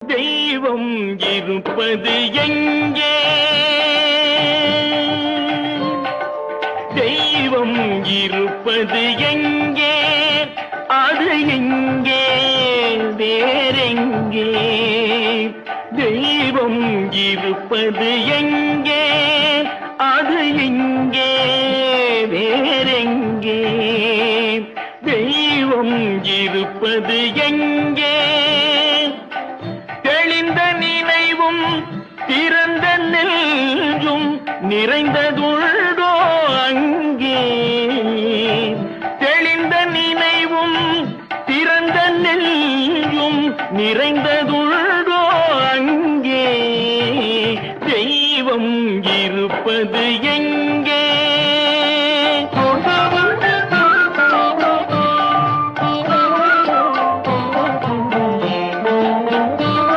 தெய்வம் இருப்பது எங்கே? தெய்வம் இருப்பது எங்கே? அது எங்கே? வேறெங்கே? தெய்வம் இருப்பது எங்கே? அது எங்கே? வேறெங்கே? தெய்வம் இருப்பது எங்கே? தெளிந்த நினைவும் திறந்த நெஞ்சும் நிறைந்ததுள்ளோ அங்கே. தெளிந்த நினைவும் திறந்த நெஞ்சும் நிறைந்ததுள்ளோ அங்கே. தெய்வம் இருப்பது எங்கே?